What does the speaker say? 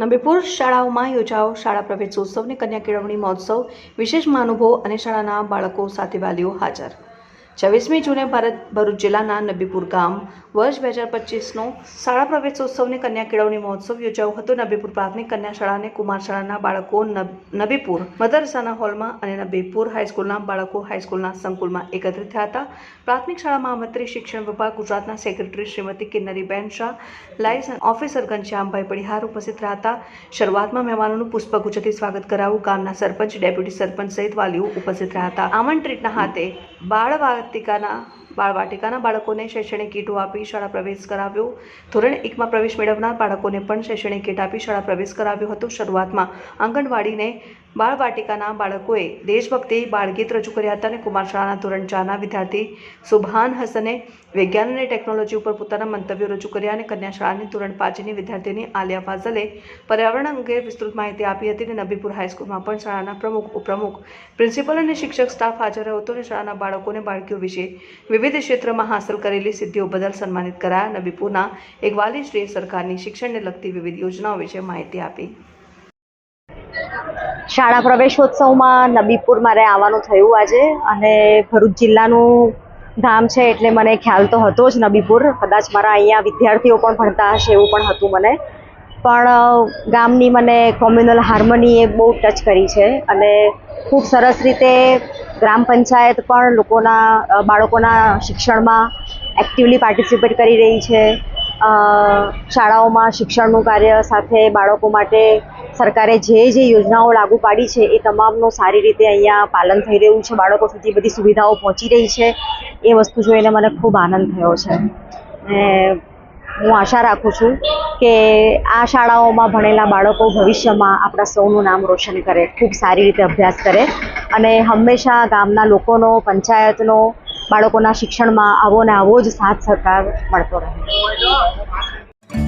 નબીપુર શાળાઓમાં યોજાઓ શાળા પ્રવેશોત્સવને કન્યા કેળવણી મહોત્સવ, વિશેષ મહાનુભવો અને શાળાના બાળકો સાથે વાલીઓ હાજર. છવ્વીસમી જૂને ભારત ભરૂચ જિલ્લાના નબીપુર ગામ વર્ષ બે હજાર પચીસનો શાળા પ્રવેશોત્સવની કન્યા કેળવણી મહોત્સવ યોજાયો હતો. નબીપુર પ્રાથમિક કન્યા શાળા અને કુમાર શાળાના બાળકો નબ- નબીપુર મદરસાના હોલમાં અને નબીપુર હાઈસ્કૂલના બાળકો હાઈસ્કૂલના સંકુલમાં એકત્રિત થયા હતા. પ્રાથમિક શાળામાં મંત્રી, શિક્ષણ વિભાગ, ગુજરાતના secretary Shrimati Kinnariben Shah, licence officer Ghanshyambhai Padhiyar ઉપસ્થિત રહ્યા હતા. શરૂઆતમાં મહેમાનોનું પુષ્પગુચ્છથી સ્વાગત કરાવું ગામના સરપંચ, ડેપ્યુટી સરપંચ સહિત વાલીઓ ઉપસ્થિત રહ્યા હતા. આમંત્રિતના હાથે બાળ વાટિકાના બાળકોને શૈક્ષણિક કીટો આપી શાળા પ્રવેશ કરાવ્યો. ધોરણ એકમાં પ્રવેશ મેળવનાર બાળકોને પણ શૈક્ષણિક કીટ આપી શાળા પ્રવેશ કરાવ્યો હતો. શરૂઆતમાં આંગણવાડીને બાળ વાટિકાના બાળકોએ દેશભક્તિ બાળગીત રજૂ કર્યા હતા અને કુમાર શાળાના ધોરણ ચારના વિદ્યાર્થી સુભાન હસને વિજ્ઞાન અને ટેકનોલોજી ઉપર પોતાના મંતવ્યો રજૂ કર્યા અને કન્યા શાળાની ધોરણ પાંચની વિદ્યાર્થીની આલિયા ફાઝલે પર્યાવરણ અંગે વિસ્તૃત માહિતી આપી હતી અને નબીપુર હાઈસ્કૂલમાં પણ શાળાના પ્રમુખ, ઉપપ્રમુખ, પ્રિન્સિપલ અને શિક્ષક સ્ટાફ હાજર રહ્યો હતો અને શાળાના બાળકોને બાળકીઓ વિશે વિવિધ ક્ષેત્રમાં હાંસલ કરેલી સિદ્ધિઓ બદલ સન્માનિત કરાયા. નબીપુરના એક વાલીશ્રીએ સરકારની શિક્ષણને લગતી વિવિધ યોજનાઓ વિશે માહિતી આપી. શાળા પ્રવેશોત્સવમાં નબીપુર મારે આવવાનું થયું આજે અને ભરૂચ જિલ્લાનું ગામ છે એટલે મને ખ્યાલ તો હતો જ નબીપુર. કદાચ મારા અહીંયા વિદ્યાર્થીઓ પણ ભણતા હશે એવું પણ હતું મને. પણ ગામની મને કોમ્યુનલ હાર્મનીએ બહુ ટચ કરી છે અને ખૂબ સરસ રીતે ગ્રામ પંચાયત પણ લોકોના બાળકોના શિક્ષણમાં એક્ટિવલી પાર્ટિસિપેટ કરી રહી છે. શાળાઓમાં શિક્ષણનું કાર્ય સાથે બાળકો માટે સરકારે જે જે યોજનાઓ લાગુ પાડી છે એ તમામનું સારી રીતે અહીંયા પાલન થઈ રહ્યું છે. બાળકો સુધી બધી સુવિધાઓ પહોંચી રહી છે. એ વસ્તુ જોઈને મને ખૂબ આનંદ થયો છે. ને હું આશા રાખું છું કે આ શાળાઓમાં ભણેલા બાળકો ભવિષ્યમાં આપણા સૌનું નામ રોશન કરે, ખૂબ સારી રીતે અભ્યાસ કરે અને હંમેશા ગામના લોકોનો, પંચાયતનો, બાળકોના શિક્ષણમાં આવો ને આવો જ સાથ સહકાર મળતો રહે.